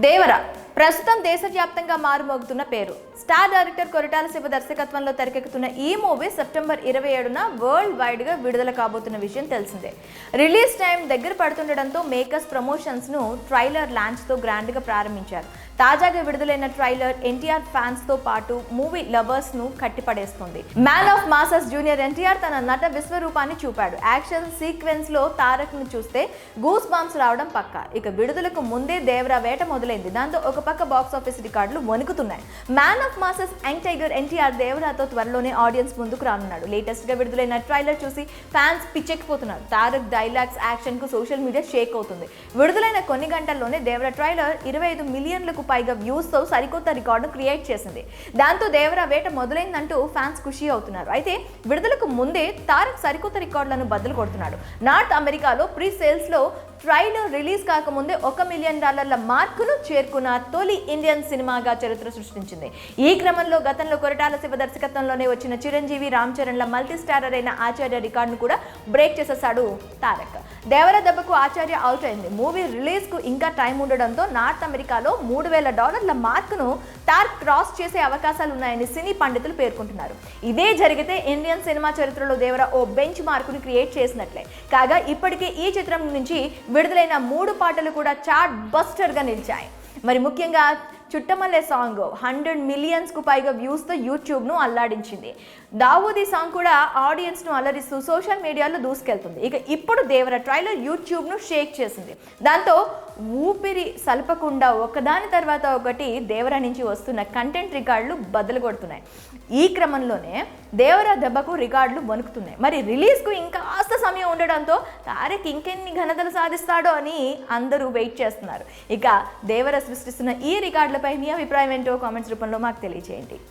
దేవర ప్రస్తుతం దేశవ్యాప్తంగా మారుమోగుతున్న పేరు. స్టార్ డైరెక్టర్ కొరటాల శివ దర్శకత్వంలో తెరకెక్కుతున్న ఈ మూవీ సెప్టెంబర్ ఇరవై ఏడున వరల్డ్ వైడ్గా విడుదల కాబోతున్న విషయం తెలిసిందే. రిలీజ్ టైం దగ్గర పడుతుండటంతో మేకర్స్ ప్రమోషన్స్ను ట్రైలర్ లాంచ్తో గ్రాండ్గా ప్రారంభించారు. తాజాగా విడుదలైన ట్రైలర్ ఎన్టీఆర్ ఫ్యాన్స్తో పాటు మూవీ లవర్స్ను కట్టిపడేస్తుంది. Man of masses junior NTR తన నట విశ్వరూపాన్ని చూపాడు. యాక్షన్ సీక్వెన్స్లో తారక్ను చూస్తే గూస్ బాంబ్స్ రావడం పక్క. ఇక విడుదలకు ముందే దేవరా వేట మొదలైంది. దాంతో ఒక పక్క బాక్స్ ఆఫీస్ రికార్డులు వణుకుతున్నాయి. Man of masses young tiger NTR దేవరాతో త్వరలోనే ఆడియన్స్ ముందుకు రానున్నాడు. లేటెస్ట్గా విడుదలైన ట్రైలర్ చూసి ఫ్యాన్స్ పిచ్చెక్కిపోతున్నారు. తారక్ డైలాగ్స్ యాక్షన్కు సోషల్ మీడియా షేక్ అవుతుంది. విడుదలైన కొన్ని గంటల్లోనే దేవరా ట్రైలర్ ఇరవై ఐదు మిలియన్లకు పైగా వ్యూస్తో సరికొత్త రికార్డు క్రియేట్ చేసింది. దాంతో దేవరా వేట మొదలైందంటూ ఫ్యాన్స్ ఖుషి అవుతున్నారు. అయితే విడుదలకు ముందే తారక్ సరికొత్త రికార్డులను బద్దలు కొడుతున్నాడు. నార్త్ అమెరికాలో ప్రీ సేల్స్లో ట్రైలర్ రిలీజ్ కాకముందే ఒక మిలియన్ డాలర్ల మార్కును చేరుకున్న తొలి ఇండియన్ సినిమాగా చరిత్ర సృష్టించింది. ఈ క్రమంలో గతంలో కొరటాల శివ దర్శకత్వంలోనే వచ్చిన చిరంజీవి రామ్ చరణ్ల మల్టీ స్టారర్ అయిన ఆచార్య రికార్డును కూడా బ్రేక్ చేసేసాడు తారక్. దేవర దెబ్బకు ఆచార్య అవుట్ అయింది. మూవీ రిలీజ్కు ఇంకా టైం ఉండడంతో నార్త్ అమెరికాలో మూడు వేల డాలర్ల మార్కును తారక్ క్రాస్ చేసే అవకాశాలు ఉన్నాయని సినీ పండితులు పేర్కొంటున్నారు. ఇదే జరిగితే ఇండియన్ సినిమా చరిత్రలో దేవర ఓ బెంచ్ మార్కును క్రియేట్ చేసినట్లే. కాగా ఇప్పటికే ఈ చిత్రం నుంచి విడుదలైన మూడు పాటలు కూడా చార్ట్ బస్టర్గా నిలిచాయి. మరి ముఖ్యంగా చుట్టమల్లె సాంగ్ హండ్రెడ్ మిలియన్స్కు పైగా వ్యూస్తో యూట్యూబ్ను అల్లాడించింది. దావూది సాంగ్ కూడా ఆడియన్స్ను అల్లరిస్తూ సోషల్ మీడియాలో దూసుకెళ్తుంది. ఇక ఇప్పుడు దేవర ట్రైలర్ యూట్యూబ్ను షేక్ చేసింది. దాంతో ఊపిరి సలపకుండా ఒకదాని తర్వాత ఒకటి దేవర నుంచి వస్తున్న కంటెంట్ రికార్డులు బదులు కొడుతున్నాయి ఈ క్రమంలోనే దేవర దెబ్బకు రికార్డులు వణుకుతున్నాయి. మరి రిలీజ్కు ఇంకా కాస్త సమయం ఉండడంతో తారక్ ఇంకెన్ని ఘనతలు సాధిస్తాడో అని అందరూ వెయిట్ చేస్తున్నారు. ఇక దేవర సృష్టిస్తున్న ఈ రికార్డులపై మీ అభిప్రాయం ఏంటో కామెంట్స్ రూపంలో మాకు తెలియజేయండి